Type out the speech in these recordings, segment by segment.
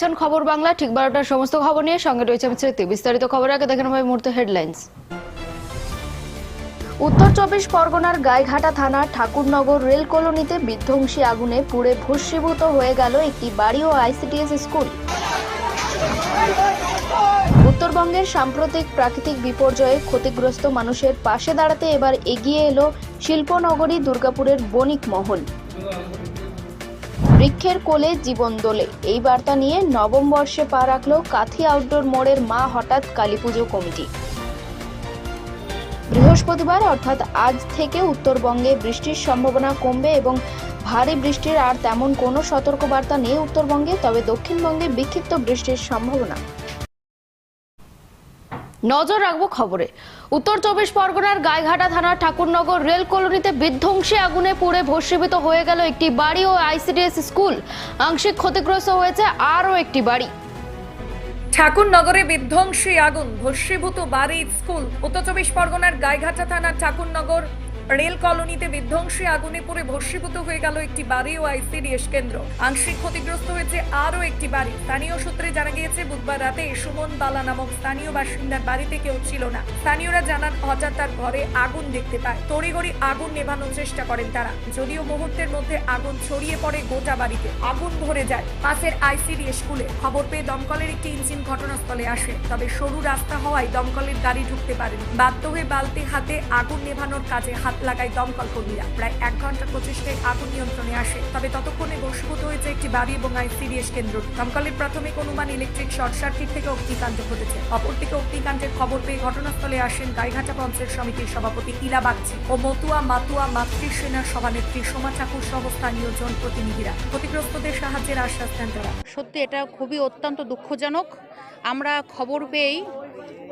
দেখছেন খবর বাংলা, ঠিক বারোটার সমস্ত খবর নিয়ে সঙ্গে রয়েছে আমি স্মৃতি। বিস্তারিত খবর আগে দেখে নেব এই মুহূর্তে হেডলাইন্স। উত্তর চব্বিশ পরগনার গাইঘাটা থানার ঠাকুরনগর রেল কলোনিতে বিধ্বংসী আগুনে পুড়ে ভস্মীভূত হয়ে গেল একটি বাড়ি ও আইসিডিএস স্কুল। উত্তরবঙ্গের সাম্প্রতিক প্রাকৃতিক বিপর্যয়ে ক্ষতিগ্রস্ত মানুষের পাশে দাঁড়াতে এবার এগিয়ে এলো শিল্পনগরী দুর্গাপুরের বণিক মহল। বৃক্ষের কোলে জীবন দোলে। এই বার্তা নিয়ে নবম বর্ষে পা রাখল কাথি আউটডোর মোড়ের মা হঠাৎ কালীপুজো কমিটি। বৃহস্পতিবার, অর্থাৎ আজ থেকে উত্তরবঙ্গে বৃষ্টির সম্ভাবনা কমবে এবং ভারী বৃষ্টির আর তেমন কোনো সতর্কবার্তা নেই উত্তরবঙ্গে, তবে দক্ষিণবঙ্গে বিক্ষিপ্ত বৃষ্টির সম্ভাবনা। নজর রাখব খবরে। উত্তর চব্বিশ পরগনার গাইঘাটা থানার ঠাকুরনগর রেল কলোনিতে বিধ্বংসী আগুনে পুড়ে ভস্মীভূত হয়ে গেল একটি বাড়ি ও আইসিডিএস স্কুল। আংশিক ক্ষতিগ্রস্ত হয়েছে আরও একটি বাড়ি। ঠাকুরনগরে বিধ্বংসী আগুন, ভস্মীভূত বাড়ি, স্কুল। উত্তর চব্বিশ পরগনার গাইঘাটা থানার ঠাকুরনগর রেল কলোনিতে বিধ্বংসী আগুনে পড়ে ভস্মীভূত হয়ে গেল একটি বাড়ি ও আইসিডিএস কেন্দ্র। আংশিক ক্ষতিগ্রস্ত হয়েছে আরও একটি বাড়ি। স্থানীয় সূত্রে জানা গিয়েছে, বুধবার রাতে সুমন বালা নামক স্থানীয় বাসিন্দার বাড়িতে কেউ ছিল না। স্থানীয়রা জানান, হঠাৎ তার ঘরে আগুন দেখতে পায়। তড়িঘড়ি আগুন নেভানোর চেষ্টা করেন তারা। যদিও মুহূর্তের মধ্যে আগুন ছড়িয়ে পড়ে গোটা বাড়িতে। আগুন ধরে যায় পাশের আইসিডি স্কুলে। খবর পেয়ে দমকলের একটি ইঞ্জিন ঘটনাস্থলে আসে। তবে সরু রাস্তা হওয়ায় দমকলের গাড়ি ঢুকতে পারেন। বাধ্য হয়ে বালতি হাতে আগুন নেভানোর কাজে হাত লাগায় দমকল কর্মীরা। প্রায় এক ঘণ্টা প্রচেষ্টায় আগুন নিয়ন্ত্রণে আসে, তবে ততক্ষণে বসীভূত হয়েছে একটি বাড়ি এবং আইসিডিএস কেন্দ্র। দমকলের প্রাথমিক অনুমান ইলেকট্রিক শর্ট সার্কিট থেকে অগ্নিকাণ্ড ঘটেছে। অপরদিকে অগ্নিকাণ্ডের খবর পেয়ে ঘটনাস্থলে আসেন গাইঘাটা পঞ্চায়েত সমিতির সভাপতি ইলা বাগচি ও মতুয়া মাতুয়া মাতৃ সেনার সভানেত্রী সোমা ঠাকুর সহ স্থানীয় জনপ্রতিনিধিরা। ক্ষতিগ্রস্তদের সাহায্যের আশ্বাস দেন তারা। সত্যি এটা খুবই অত্যন্ত দুঃখজনক। আমরা খবর পেয়েই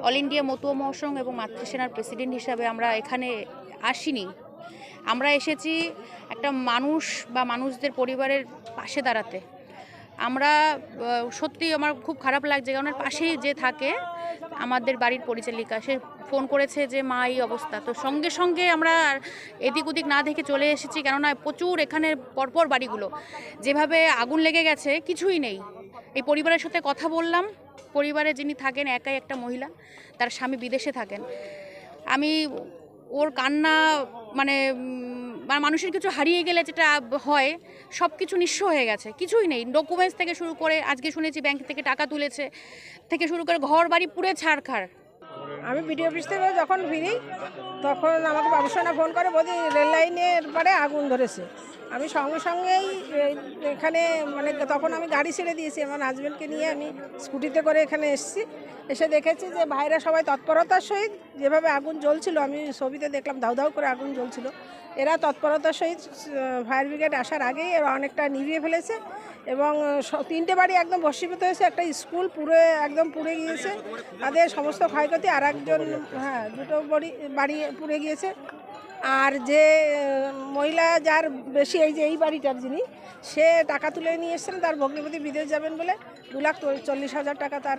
অল ইন্ডিয়া মতুয়া মহাসংঘ এবং মাতৃসেনার প্রেসিডেন্ট হিসাবে আমরা এখানে আসিনি। আমরা এসেছি একটা মানুষ বা মানুষদের পরিবারের পাশে দাঁড়াতে। আমরা সত্যি আমার খুব খারাপ লাগছে কারণ পাশেই যে থাকে আমাদের বাড়ির পরিচালিকা, সে ফোন করেছে যে, মা, এই অবস্থা। তো সঙ্গে সঙ্গে আমরা এদিক ওদিক না দেখে চলে এসেছি কেননা প্রচুর এখানে পরপর বাড়িগুলো। যেভাবে আগুন লেগে গেছে, কিছুই নেই। এই পরিবারের সাথে কথা বললাম। পরিবারে যিনি থাকেন, একাই একটা মহিলা, তার স্বামী বিদেশে থাকেন। আমি ওর কান্না মানে মানে মানুষের কিছু হারিয়ে গেলে যেটা হয় সব কিছু নিঃস্ব হয়ে গেছে, কিছুই নেই। ডকুমেন্টস থেকে শুরু করে, আজকে শুনেছি ব্যাংক থেকে টাকা তুলেছে, থেকে শুরু করে ঘর বাড়ি পুরে ছাড়খাড় আমি বিডিও অফিস থেকে যখন ফিরি, তখন আমাকে বাবুসোনা ফোন করে বলি রেল লাইনের পরে আগুন ধরেছে। আমি সঙ্গে সঙ্গেই এখানে মানে তখন আমি গাড়ি ছেড়ে দিয়েছি, আমার হাজব্যান্ডকে নিয়ে আমি স্কুটিতে করে এখানে এসেছি। এসে দেখেছি যে ভাইরা সবাই তৎপরতার সহিত যেভাবে আগুন জ্বলছিল, আমি ছবিতে দেখলাম দাউ দাউ করে আগুন জ্বলছিল। এরা তৎপরতার সহিত ফায়ার ব্রিগেড আসার আগেই এরা অনেকটা নিভিয়ে ফেলেছে এবং তিনটে বাড়ি একদম ভস্মীভূত হয়েছে, একটা স্কুল পুরো একদম পুড়ে গিয়েছে। তাদের সমস্ত ক্ষয়ক্ষতি আর একজন হ্যাঁ দুটো বাড়ি বাড়ি পুড়ে গিয়েছে। আর যে মহিলা যার বেশি এই যে এই বাড়িটার যিনি, সে টাকা তুলে নিয়ে এসছেন, তার ভগ্নিপতি বিদেশ যাবেন বলে। দু লাখ চল্লিশ হাজার টাকা তার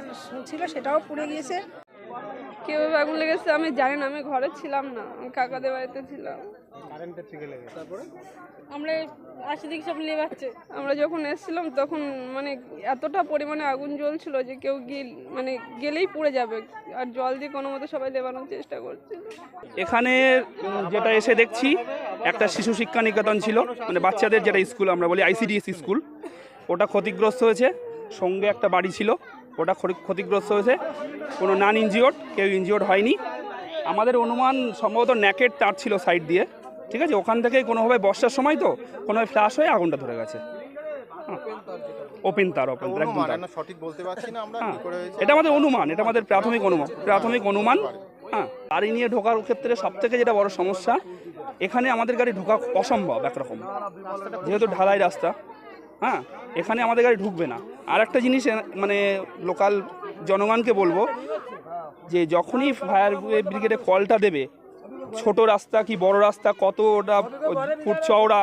ছিল, সেটাও পুড়ে গিয়েছে। কীভাবে আগুন লেগেছে আমি জানি না আমি ঘরে ছিলাম না আমি কাকাদের বাড়িতে ছিলাম। আমরা আশি দিকে সব লেবাচ্ছে আমরা যখন এসেছিলাম তখন মানে এতটা পরিমাণে আগুন জ্বলছিল যে কেউ গিল মানে গেলেই পুড়ে যাবে আর জল দিয়ে কোনো মতো সবাই লেবানোর চেষ্টা করছে এখানে যেটা এসে দেখছি একটা শিশু শিক্ষা নিকেতন ছিল মানে বাচ্চাদের যেটা স্কুল আমরা বলি আইসিডিএস স্কুল। ওটা ক্ষতিগ্রস্ত হয়েছে সঙ্গে একটা বাড়ি ছিল। ওটা ক্ষতি- ক্ষতিগ্রস্ত হয়েছে। কোনো নান ইনজিওর্ড কেউ ইনজিওর্ড হয়নি। আমাদের অনুমান সম্ভবত ন্যাকেট তার ছিল সাইড দিয়ে। ঠিক আছে? ওখান থেকে কোনোভাবে বর্ষার সময় তো কোনোভাবে ফ্ল্যাশ হয়ে আগুনটা ধরে গেছে। ওপেন তার ওপেন তার একদম সঠিক বলতে পারছি না আমরা হ্যাঁ। এটা আমাদের অনুমান এটা আমাদের প্রাথমিক অনুমান প্রাথমিক অনুমান। হ্যাঁ। গাড়ি নিয়ে ঢোকার ক্ষেত্রে সব থেকে যেটা বড় সমস্যা এখানে আমাদের গাড়ি ঢোকা অসম্ভব একরকম। যেহেতু ঢালাই রাস্তা। হ্যাঁ এখানে আমাদের গাড়ি ঢুকবে না। আর একটা জিনিস মানে লোকাল জনগণকে বলব যে যখনই ফায়ার ব্রিগেডে কলটা দেবে, ছোট রাস্তা কি বড় রাস্তা, কত ওটা ফুট চওড়া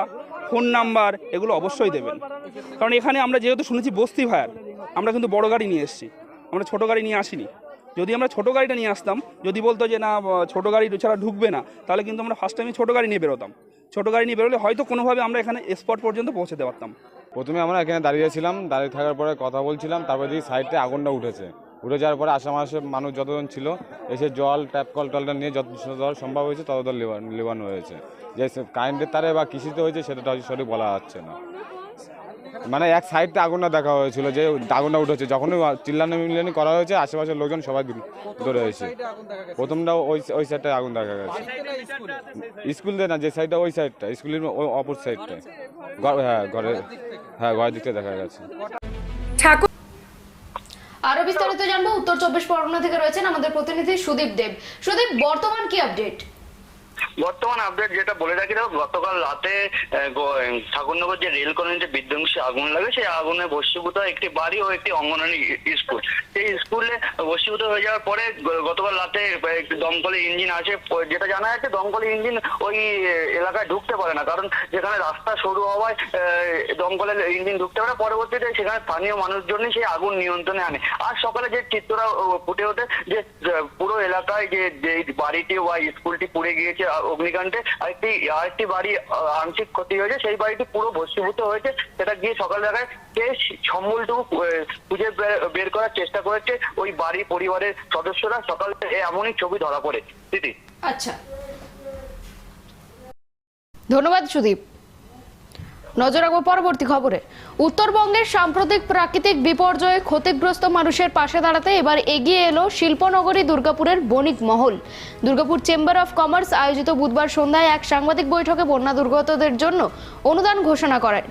ফোন নাম্বার এগুলো অবশ্যই দেবেন। কারণ এখানে আমরা যেহেতু শুনেছি বস্তি ফায়ার আমরা কিন্তু বড় গাড়ি নিয়ে এসেছি, আমরা ছোট গাড়ি নিয়ে আসিনি। যদি আমরা ছোট গাড়িটা নিয়ে আসতাম, যদি বলতো যে না ছোট গাড়ি ছাড়া ঢুকবে না, তাহলে কিন্তু আমরা ফার্স্ট টাইমে ছোট গাড়ি নিয়ে বেরোতাম। ছোট গাড়ি নিয়ে বেরোলে হয়তো কোনোভাবে আমরা এখানে স্পট পর্যন্ত পৌঁছতে পারতাম। প্রথমে আমরা এখানে দাঁড়িয়েছিলাম দাঁড়িয়ে থাকার পরে কথা বলছিলাম, তারপরে দেখি সাইডে আগুনটা উঠেছে। উঠে যাওয়ার পরে আশেপাশে মানুষ যতজন ছিল, এসে জল ট্যাপ কল টলটা নিয়ে যত ধর সম্ভব হয়েছে তত দল লেবানো হয়েছে। যে কারেন্টের তারে বা কৃষিতে হয়েছে সেটা সঠিক বলা যাচ্ছে না। মানে এক সাইডটা আগুনটা দেখা হয়েছিল, যে আগুনটা উঠেছে। যখনই চিল্লানো মিল্লানি করা হয়েছে, আশেপাশের লোকজন সবাই ধরে হয়েছে। প্রথমটা ওই ওই সাইডটায় আগুন দেখা গেছে। স্কুল না, যে সাইডটা ওই সাইডটা, স্কুলের অপর সাইডটায়। হ্যাঁ ঘরে হ্যাঁ ঘরের দিকটা দেখা গেছে। আরও বিস্তারিত জানব, উত্তর চব্বিশ পরগনা থেকে রয়েছেন আমাদের প্রতিনিধি সুদীপ দেব। সুদীপ, বর্তমান কি আপডেট বর্তমান আপডেট যেটা বলে রাখি, দেখো গতকাল রাতে ঠাকুরনগর যে রেল কলোনিতে বিধ্বংসী আগুন লাগে, সেই আগুনে বস্তুভূত একটি বাড়ি ও একটি অঙ্গনওয়াড়ি স্কুল। সেই স্কুলে বস্তুভূত হয়ে যাওয়ার পরে গতকাল রাতে দমকলের ইঞ্জিন আছে যেটা জানা যাচ্ছে দমকলের ইঞ্জিন ওই এলাকায় ঢুকতে পারে না। কারণ যেখানে রাস্তা সরু হওয়ায় দমকলের ইঞ্জিন ঢুকতে পারে। পরবর্তীতে সেখানে স্থানীয় মানুষজনই সেই আগুন নিয়ন্ত্রণে আনে। আর সকালে যে চিত্রটা ফুটে ওঠে, যে পুরো এলাকায় যে বাড়িটি বা স্কুলটি পুড়ে গিয়েছে অগ্নিকাণ্ডে আরেকটি আরেকটি বাড়ি আংশিক ক্ষতি হয়েছে। সেই বাড়িটি পুরো ভস্মীভূত হয়েছে। সেটা গিয়ে সকাল দেখায় কে সম্বলটুকু খুঁজে বের করার চেষ্টা করেছে ওই বাড়ি পরিবারের সদস্যরা। সকালে এমনই ছবি ধরা পড়ে। দিদি আচ্ছা। ধন্যবাদ সুদীপ। নজর রাখব পরবর্তী খবরে। উত্তরবঙ্গের সাম্প্রতিক প্রাকৃতিক বিপর্যয়ে ক্ষতিগ্রস্ত মানুষের পাশে দাঁড়াতে এবার এগিয়ে এলো শিল্পনগরী দুর্গাপুরের বণিক মহল। দুর্গাপুর চেম্বার অফ কমার্স আয়োজিত বুধবার সন্ধ্যায় এক সাংবাদিক বৈঠকে বন্যা দুর্গতদের জন্য অনুদান ঘোষণা করেন।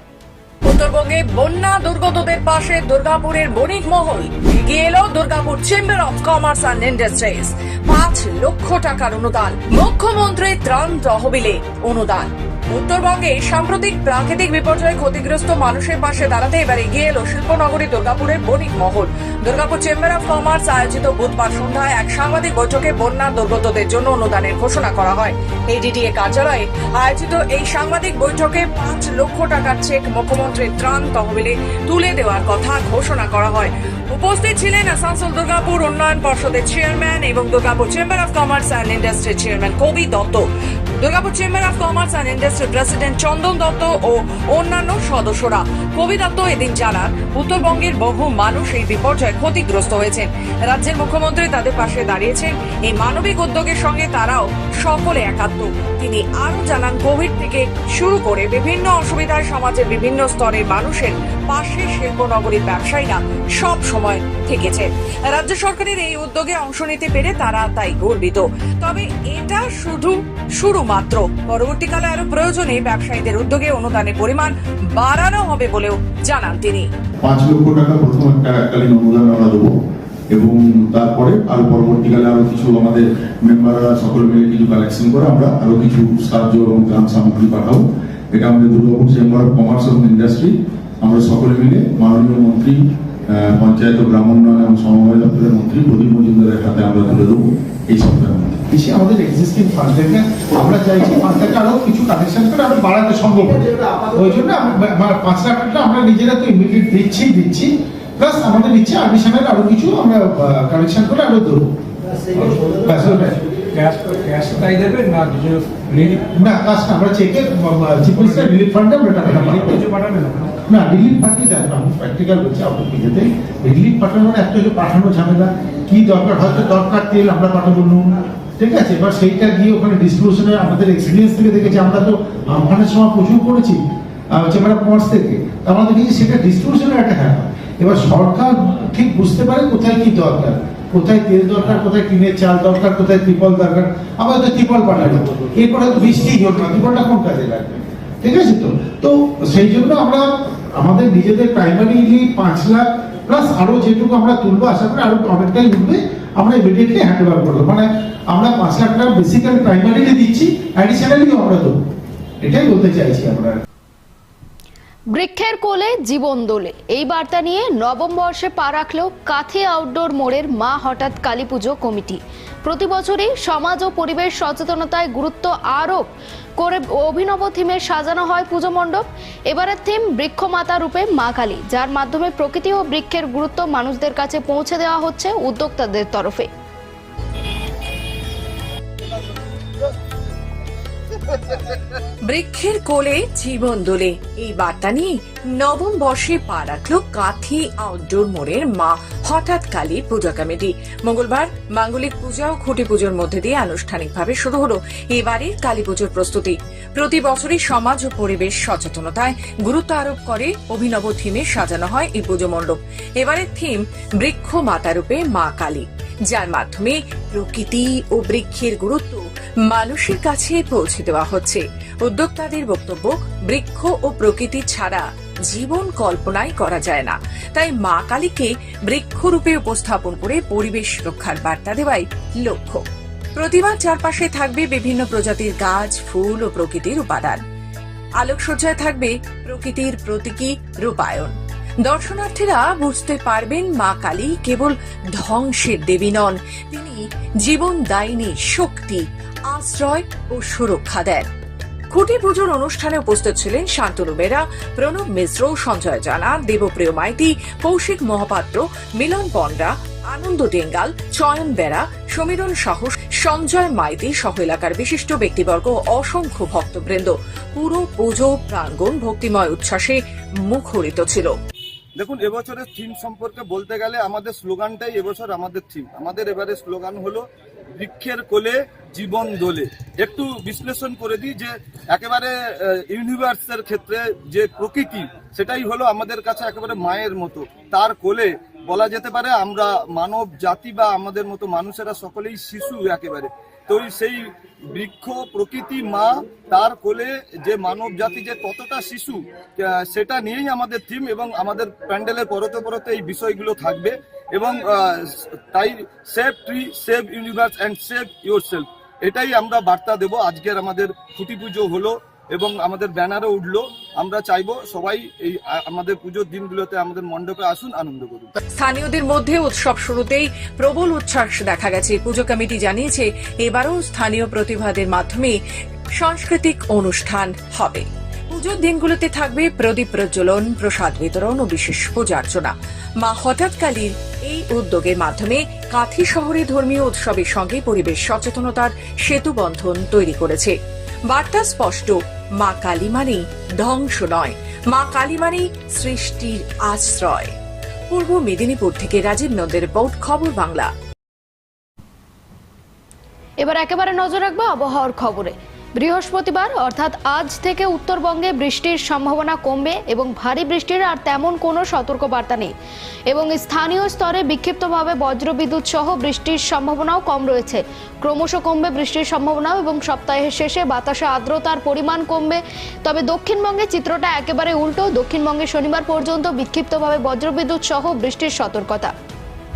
উত্তরবঙ্গে বন্যা দুর্গতদের পাশে দুর্গাপুরের বণিক মহল। এগিয়ে এলো Durgapur chamber of commerce and industries. পাঁচ লক্ষ টাকার অনুদান। মুখ্যমন্ত্রী ত্রাণ তহবিলে অনুদান। উত্তরবঙ্গে সাম্প্রতিক প্রাকৃতিক বিপর্যয়ে ক্ষতিগ্রস্ত মানুষের পাশে দাঁড়াতে এবার এগিয়ে এলো শিল্পনগরী দুর্গাপুরের বণিক মহল। দুর্গাপুর চেম্বার অফ কমার্স আয়োজিত বুধবার সন্ধ্যায় এক সাংবাদিক বৈঠকে বন্যা দুর্গতদের জন্য অনুদানের ঘোষণা করা হয়। এডিডিএ কার্যালয়ে আয়োজিত এই সাংবাদিক বৈঠকে পাঁচ লক্ষ টাকার চেক মুখ্যমন্ত্রীর ত্রাণ তহবিলে তুলে দেওয়ার কথা ঘোষণা করা হয়। উপস্থিত ছিলেন আসানসোল দুর্গাপুর উন্নয়ন পর্ষদের চেয়ারম্যান এবং Durgapur chamber of commerce and ইন্ডাস্ট্রির chairman Kabi Dutta. Durgapur chamber of commerce and industry president Chandan Dutta ও অন্যান্য সদস্যরা কবি দত্ত এদিন জানান, উত্তরবঙ্গের বহু মানুষ এই বিপর্যয়ে ক্ষতিগ্রস্ত হয়েছেন। রাজ্যের মুখ্যমন্ত্রী তাদের পাশে দাঁড়িয়েছেন। এই মানবিক উদ্যোগের সঙ্গে তারাও সকলে একাত্ম। তিনি আরও জানান, কোভিড থেকে শুরু করে বিভিন্ন অসুবিধায় সমাজের বিভিন্ন স্তরের মানুষের পাশে শিল্পনগরীর ব্যবসায়ীরা সব সময় থেকেছে রাজ্য সরকারের এই উদ্যোগে অংশ নিতে পেরে তারা তাই গর্বিত। তবে এটা শুধু শুরু মাত্র। পরবর্তীকালে আরও প্রয়োজনে ব্যবসায়ীদের উদ্যোগে অনুদানের পরিমাণ বাড়ানো হবে বলেও জানান তিনি। পাঁচ লক্ষ টাকা প্রথম একটা এককালীন অনুদান আমরা দেবো এবং তারপরে আরও পরবর্তীকালে আরও কিছু আমাদের মেম্বাররা সকলে মিলে কিছু কালেকশন করে আমরা আরও কিছু সাহায্য এবং ত্রাণ সামগ্রী পাঠাবো। এটা আমাদের দুর্গাপুর চেম্বার অফ কমার্স এবং ইন্ডাস্ট্রি আমরা সকলে মিলে মাননীয় মন্ত্রী পঞ্চায়েত ও গ্রাম উন্নয়ন এবং সমবায় দপ্তরের মন্ত্রী প্রদীপ মজুমদারের হাতে আমরা তুলে দেবো এই সপ্তাহের বেশি আমাদের এক্সিস্টিং ফান্ড থেকে আমরা চাইছি ফান্ডটাকে আরও কিছু কানেকশন করে বাড়াতে সম্ভব ওই জন্য আমার পাঁচ লাখ টাকা আমরা নিজেরা তো ইমিডিয়েট দিচ্ছি দিচ্ছি। প্লাস আমাদের ইচ্ছে অ্যাডিশনাল আরও কিছু আমরা কানেকশন করে আরও দেবো ব্যাস ওটাই। না কাজ আমরা চেকে চিফ মিনিস্টার রিলিফ ফান্ডে আমরা টাকাটা পাঠাবেন না? না রিলিফ পাঠিয়ে দেন আমি প্র্যাকটিক্যাল বলছি আপনার নিজেতে রিলিফ পাঠানোর একটা পাঠানো ঝামেলা কি দরকার হয়তো দরকার তেল আমরা পাঠাবো নুন। ঠিক আছে? এবার সেইটা গিয়ে ওখানে ডিস্ট্রিবিউশনে আমাদের এক্সপিরিয়েন্স থেকে দেখেছি, আমরা তো আমফানের সময় প্রচুর করেছি চেম্বার অফ কমার্স থেকে। তা আমরা দেখেছি সেটা ডিস্ট্রিবিউশনের একটা হ্যাঁ। এবার সরকার ঠিক বুঝতে পারে কোথায় কি দরকার, কোথায় তেল দরকার, কোথায় টিনের চাল দরকার, কোথায় ত্রিপল দরকার আমরা তো ত্রিপল পাঠাবো। এরপরে হয়তো বৃষ্টি না ত্রিপলটা কোন কাজে লাগবে? ঠিক আছে তো? তো সেই জন্য আমরা, আমাদের নিজেদের প্রাইমারিলি পাঁচ লাখ প্লাস আরও যেটুকু আমরা তুলবো, আশা করি আরও অনেকটাই উঠবে। আমরা ইমিডিয়েটলি হ্যান্ড ওভার করব মানে আমরা পাঁচ লাখ টাকা বেসিক্যালি প্রাইমারিলি দিচ্ছি অ্যাডিশনালিও আমরা দেবো। এটাই বলতে চাইছি আমরা। বৃক্ষের কোলে জীবন দোলে। এই বার্তা নিয়ে নবম বর্ষে পা রাখলেও কাথে আউটডোর মোড়ের মা হঠাৎ কালী পুজো কমিটি। প্রতি বছরই সমাজ ও পরিবেশ সচেতনতায় গুরুত্ব আরোপ করে অভিনব থিমে সাজানো হয় পুজো মণ্ডপ। এবারের থিম বৃক্ষমাতা রূপে মা কালী, যার মাধ্যমে প্রকৃতি ও বৃক্ষের গুরুত্ব মানুষদের কাছে পৌঁছে দেওয়া হচ্ছে উদ্যোক্তাদের তরফে। বৃক্ষের কোলে জীবন দোলে। এই বার্তা নিয়ে নবম বর্ষে পা রাখল কাথি আউটডোর মোড়ের মা হঠাৎ কালী পূজা কমিটি। মঙ্গলবার মাঙ্গলিক পূজা ও খুঁটি পুজোর মধ্যে দিয়ে আনুষ্ঠানিকভাবে শুরু হলো এবারের কালী পুজোর প্রস্তুতি। প্রতি বছরই সমাজ ও পরিবেশ সচেতনতায় গুরুত্ব আরোপ করে অভিনব থিমে সাজানো হয় এই পুজো মণ্ডপ। এবারের থিম বৃক্ষ মাতারূপে মা কালী, যার মাধ্যমে প্রকৃতি ও বৃক্ষের গুরুত্ব মানুষের কাছে পৌঁছে দেওয়া হচ্ছে। উদ্যোক্তাদের বক্তব্য, বৃক্ষ ও প্রকৃতি ছাড়া জীবন কল্পনাই করা যায় না। তাই মা কালীকে বৃক্ষরূপে উপস্থাপন করে পরিবেশ রক্ষার বার্তা দেওয়াই লক্ষ্য। প্রতিমার চারপাশে থাকবে বিভিন্ন প্রজাতির গাছ, ফুল ও প্রকৃতির উপাদান। আলোকসজ্জায় থাকবে প্রকৃতির প্রতীকী রূপায়ণ। দর্শনার্থীরা বুঝতে পারবেন মা কালী কেবল ধ্বংসের দেবী নন, তিনি জীবন দায়িনী শক্তি। আশ্রয় ও সুরক্ষা দেন। খুঁটি পুজোর অনুষ্ঠানে উপস্থিত ছিলেন শান্তনু বেরা প্রণব মিশ্র, সঞ্জয় জানা, দেবপ্রিয় মাইতি, কৌশিক মহাপাত্র, মিলন পণ্ডা, আনন্দ ডেঙ্গাল চয়ন বেরা, সমীরণ সহ সঞ্জয় মাইতি সহ এলাকার বিশিষ্ট ব্যক্তিবর্গ অসংখ্য ভক্তবৃন্দ। পুরো পুজো প্রাঙ্গণ ভক্তিময় উচ্ছ্বাসে মুখরিত ছিল। দেখুন, এবছরের থিম সম্পর্কে বলতে গেলে আমাদের স্লোগানটাই এবছর আমাদের থিম আমাদের এবারে স্লোগান হলো বৃক্ষের কোলে জীবন দোলে। একটু বিশ্লেষণ করে দিই যে একেবারে ইউনিভার্সের ক্ষেত্রে যে প্রকৃতি, সেটাই হলো আমাদের কাছে একেবারে মায়ের মতো। তার কোলে বলা যেতে পারে আমরা মানব জাতি বা আমাদের মতো মানুষেরা সকলেই শিশু একেবারে। তো সেই বৃক্ষ প্রকৃতি মা, তার কোলে যে মানব জাতি যে কতটা শিশু সেটা নিয়েই আমাদের থিম এবং আমাদের প্যান্ডেলের পরতে পরতে এই বিষয়গুলো থাকবে এবং তাই save tree, save universe and save yourself এটাই আমরা বার্তা দেব। আজকের আমাদের খুঁটি পুজো হলো এবং আমাদের ব্যানারও উঠল। আমরা চাইব সবাই এই আমাদের পুজোর দিনগুলোতে আমাদের মণ্ডপে আসুন, আনন্দ করুন। স্থানীয়দের মধ্যে উৎসব শুরুতেই প্রবল উচ্ছ্বাস দেখা গেছে। পুজো কমিটি জানিয়েছে, এবারও স্থানীয় প্রতিভাদের মাধ্যমে সাংস্কৃতিক অনুষ্ঠান হবে। পুজোর দিনগুলোতে থাকবে প্রদীপ প্রজ্বলন, প্রসাদ বিতরণ ও বিশেষ পূজার্চনা মা হঠাৎকালীর এই উদ্যোগের মাধ্যমে কাথি শহরে ধর্মীয় উৎসবের সঙ্গে পরিবেশ সচেতনতার সেতু বন্ধন তৈরি করেছে। বার্তা স্পষ্ট। মা কালী মানেই ধ্বংস নয়। মা কালী মানেই সৃষ্টির আশ্রয়। পূর্ব মেদিনীপুর থেকে রাজীব নন্দের বোর্ড খবর বাংলা। এবার একেবারে নজর রাখব আবহাওয়ার খবরে। বৃহস্পতিবার, অর্থাৎ আজ থেকে উত্তরবঙ্গে বৃষ্টির সম্ভাবনা কমবে এবং ভারী বৃষ্টির আর তেমন কোনো সতর্কবার্তা নেই। এবং স্থানীয় স্তরে বিক্ষিপ্তভাবে বজ্রবিদ্যুৎ সহ বৃষ্টির সম্ভাবনাও কম রয়েছে। ক্রমশ কমবে বৃষ্টির সম্ভাবনাও এবং সপ্তাহের শেষে বাতাসে আর্দ্রতার পরিমাণ কমবে। তবে দক্ষিণবঙ্গে চিত্রটা একেবারে উল্টো। দক্ষিণবঙ্গে শনিবার পর্যন্ত বিক্ষিপ্তভাবে বজ্রবিদ্যুৎ সহ বৃষ্টির সতর্কতা।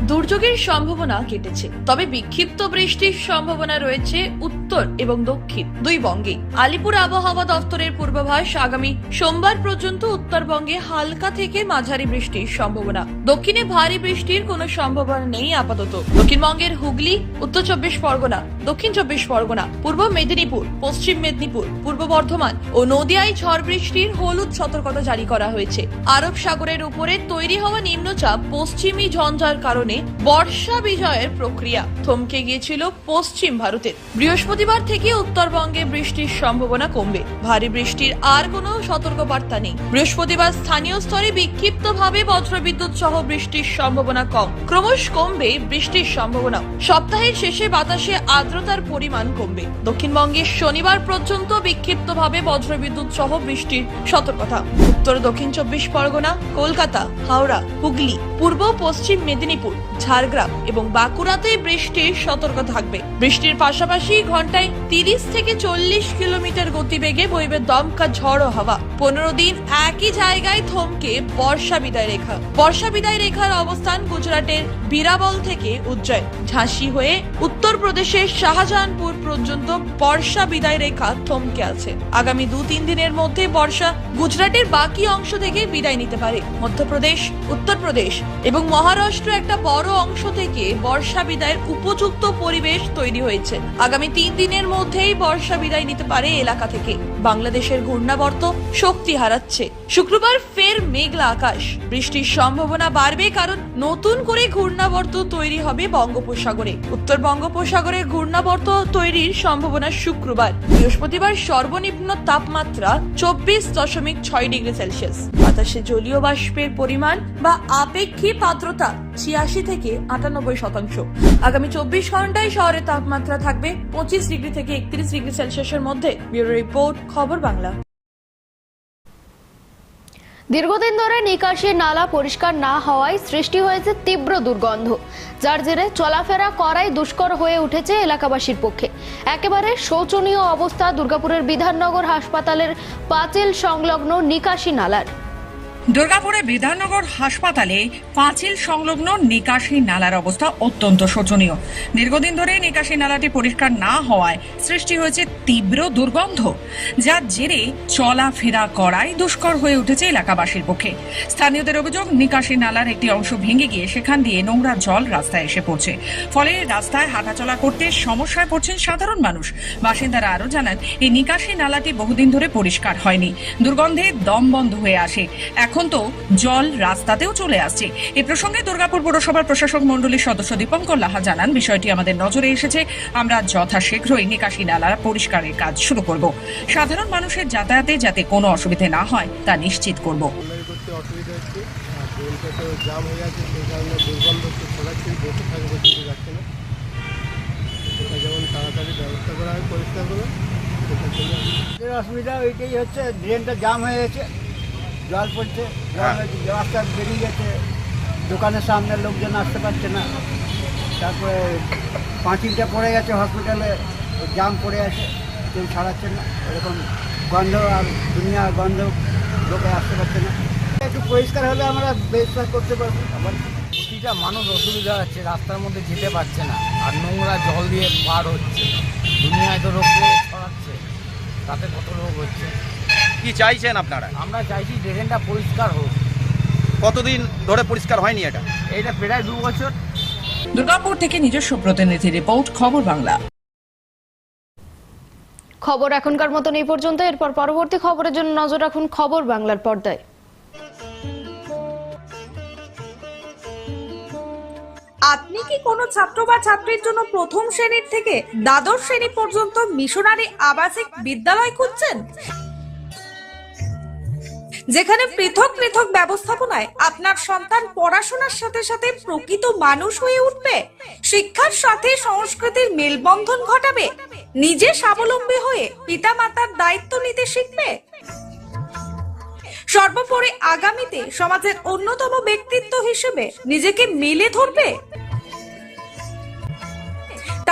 দুর্যোগের সম্ভাবনা কেটেছে, তবে বিক্ষিপ্ত বৃষ্টির সম্ভাবনা রয়েছে উত্তর এবং দক্ষিণ দুই বঙ্গে। আলিপুর আবহাওয়া দফতরের পূর্বাভাস, আগামী সোমবার পর্যন্ত উত্তরবঙ্গে হালকা থেকে মাঝারি বৃষ্টির সম্ভাবনা। দক্ষিণে ভারী বৃষ্টির কোনো সম্ভাবনা নেই আপাতত। দক্ষিণবঙ্গের হুগলি, উত্তর চব্বিশ পরগনা, দক্ষিণ চব্বিশ পরগনা, পূর্ব মেদিনীপুর, পশ্চিম মেদিনীপুর, পূর্ব বর্ধমান ও নদিয়ায় ঝড় বৃষ্টির হলুদ সতর্কতা জারি করা হয়েছে। আরব সাগরের উপরে তৈরি হওয়া নিম্নচাপ পশ্চিমী ঝঞ্ঝার কারণে বর্ষা বিজয়ের প্রক্রিয়া থমকে গিয়েছিল পশ্চিম ভারতের। বৃহস্পতিবার থেকে উত্তরবঙ্গে বৃষ্টির সম্ভাবনা কমবে। ভারী বৃষ্টির আর কোনো সতর্কবার্তা নেই। বৃহস্পতিবার স্থানীয় স্তরে বিক্ষিপ্তভাবে বজ্রবিদ্যুৎ সহ বৃষ্টির সম্ভাবনা কম। ক্রমশ কমবে বৃষ্টির সম্ভাবনা সপ্তাহের শেষে বাতাসে আর্দ্রতার পরিমাণ কমবে। দক্ষিণবঙ্গে শনিবার পর্যন্ত বিক্ষিপ্তভাবে বজ্রবিদ্যুৎ সহ বৃষ্টির সতর্কতা। উত্তর দক্ষিণ চব্বিশ পরগনা, কলকাতা, হাওড়া, হুগলি, পূর্ব পশ্চিম মেদিনীপুর ঝাড়গ্রাম এবং বাঁকুড়াতে বৃষ্টির সতর্ক থাকবে। বৃষ্টির পাশাপাশি ঘন্টায় তিরিশ থেকে চল্লিশ কিলোমিটার গতিবেগে বইবে দমকা ঝড় হাওয়া। পনেরো দিন একই জায়গায় থমকে বর্ষা বিদায় রেখা। বর্ষা বিদায় রেখার অবস্থান গুজরাটের বিরাবল থেকে উজ্জয় ঝাঁসি হয়ে উত্তরপ্রদেশের শাহজাহানপুর পর্যন্ত বর্ষা বিদায় রেখা থমকে আছে। আগামী দু তিন দিনের মধ্যে বর্ষা গুজরাটের বাকি অংশ থেকে বিদায় নিতে পারে। মধ্যপ্রদেশ, উত্তরপ্রদেশ এবং মহারাষ্ট্র একটা বড় অংশ থেকে বর্ষা বিদায়ের উপযুক্ত পরিবেশ তৈরি হয়েছে। আগামী তিন দিনের মধ্যেই বর্ষা বিদায় নিতে পারে এলাকা থেকে। বাংলাদেশের ঘূর্ণাবর্ত শক্তি হারাচ্ছে। শুক্রবার ফের মেঘলা আকাশ। বৃষ্টির সম্ভাবনা বাড়বে কারণ নতুন করে ঘূর্ণাবর্ত তৈরি হবে বঙ্গোপসাগরে। উত্তর বঙ্গোপসাগরে ঘূর্ণাবর্ত তৈরির সম্ভাবনা শুক্রবার। বৃহস্পতিবার সর্বনিম্ন তাপমাত্রা চব্বিশ দশমিক ছয় ডিগ্রি সেলসিয়াস। বাতাসে জলীয় বাষ্পের পরিমাণ বা আপেক্ষিক আর্দ্রতা ছিয়াশি থেকে আটানব্বই শতাংশ। আগামী চব্বিশ ঘন্টায় শহরের তাপমাত্রা থাকবে পঁচিশ ডিগ্রি থেকে একত্রিশ ডিগ্রি সেলসিয়াসের মধ্যে। ব্যুরো রিপোর্ট, খবর বাংলা। দীর্ঘদিন ধরে নিকাশি নালা পরিষ্কার না হওয়ায় সৃষ্টি হয়েছে তীব্র দুর্গন্ধ। যার জেরে চলাফেরা করাই দুষ্কর হয়ে উঠেছে এলাকাবাসীর পক্ষে। একেবারে শোচনীয় অবস্থা দুর্গাপুরের বিধাননগর হাসপাতালের পাঁচিল সংলগ্ন নিকাশি নালার। দুর্গাপুরে বিধাননগর হাসপাতালে পাঁচিল সংলগ্ন নিকাশি নালার অবস্থা অত্যন্ত শোচনীয়। দীর্ঘদিন ধরে নিকাশি নালাটি পরিষ্কার না হওয়ায় সৃষ্টি হয়েছে তীব্র দুর্গন্ধ, যার জেরে চলাফেরা করাই দুষ্কর হয়ে উঠেছে এলাকাবাসীর পক্ষে। স্থানীয়দের অভিযোগ, নিকাশি নালার একটি অংশ ভেঙে গিয়ে সেখান দিয়ে নোংরা জল রাস্তায় এসে পড়ছে। ফলে রাস্তায় হাঁটাচলা করতে সমস্যায় পড়ছেন সাধারণ মানুষ। বাসিন্দারা আরও জানান, এই নিকাশি নালাটি বহুদিন ধরে পরিষ্কার হয়নি। দুর্গন্ধে দম বন্ধ হয়ে আসে। এখন তো জল রাস্তাতেও চলে আসছে। এ প্রসঙ্গে দুর্গাপুর পৌরসভার প্রশাসক মণ্ডলীর সদস্য দীপঙ্কর লাহা জানান, বিষয়টি আমাদের নজরে এসেছে। আমরা যথাশীঘ্রই নিকাশি নালা পরিষ্কারের কাজ শুরু করব। সাধারণ মানুষের যাতায়াতে যাতে কোনো অসুবিধে না হয়, তা নিশ্চিত করব। অসুবিধা হচ্ছে অসুবিধা ওইটাই হচ্ছে ড্রেনটা জাম হয়ে গেছে। জল পড়ছে রাস্তা বেরিয়ে গেছে। দোকানের সামনে লোকজন আসতে পারছে না। তারপরে পাঁচিলটা পড়ে গেছে হসপিটালে, জাম পড়ে আছে, কেউ ছাড়াচ্ছে না। এরকম গন্ধ আর দুনিয়া গন্ধ, লোকে আসতে পারছে না। একটু পরিষ্কার হলে আমরা ব্যবস্থা করতে পারব। আবার প্রতিটা মানুষ অসুবিধা হচ্ছে, রাস্তার মধ্যে যেতে পারছে না। আর নোংরা জল দিয়ে পার হচ্ছে। দুনিয়ায় তো রোগ ছড়াচ্ছে, তাতে কত রোগ হচ্ছে? কি চাইছেন আপনারা? আমরা চাইছি ড্রেনটা পরিষ্কার হোক। কতদিন ধরে পরিষ্কার হয়নি এটা? এটা প্রায় দু বছর। দুর্গাপুর থেকে নিজস্ব প্রতিনিধি রিপোর্ট খবর বাংলা। খবর এখনকার মতন এই পর্যন্ত। এরপর পরবর্তী খবরের জন্য নজর রাখুন খবর বাংলার পর্দায়। আপনি কি কোনো ছাত্র বা ছাত্রীর জন্য প্রথম শ্রেণির থেকে দ্বাদশ শ্রেণি পর্যন্ত মিশনারি আবাসিক বিদ্যালয় খুঁজছেন? যেখানে পৃথক পৃথক ব্যবস্থাপনায় আপনার সন্তান পড়াশোনার সাথে সাথে প্রকৃত মানুষ হয়ে উঠবে, শিক্ষার সাথে সংস্কৃতির মেলবন্ধন ঘটাবে, নিজে স্বাবলম্বী হয়ে পিতামাতার দায়িত্ব নিতে শিখবে। সর্বোপরি আগামীতে সমাজের অন্যতম ব্যক্তিত্ব হিসেবে নিজেকে মেলে ধরবে।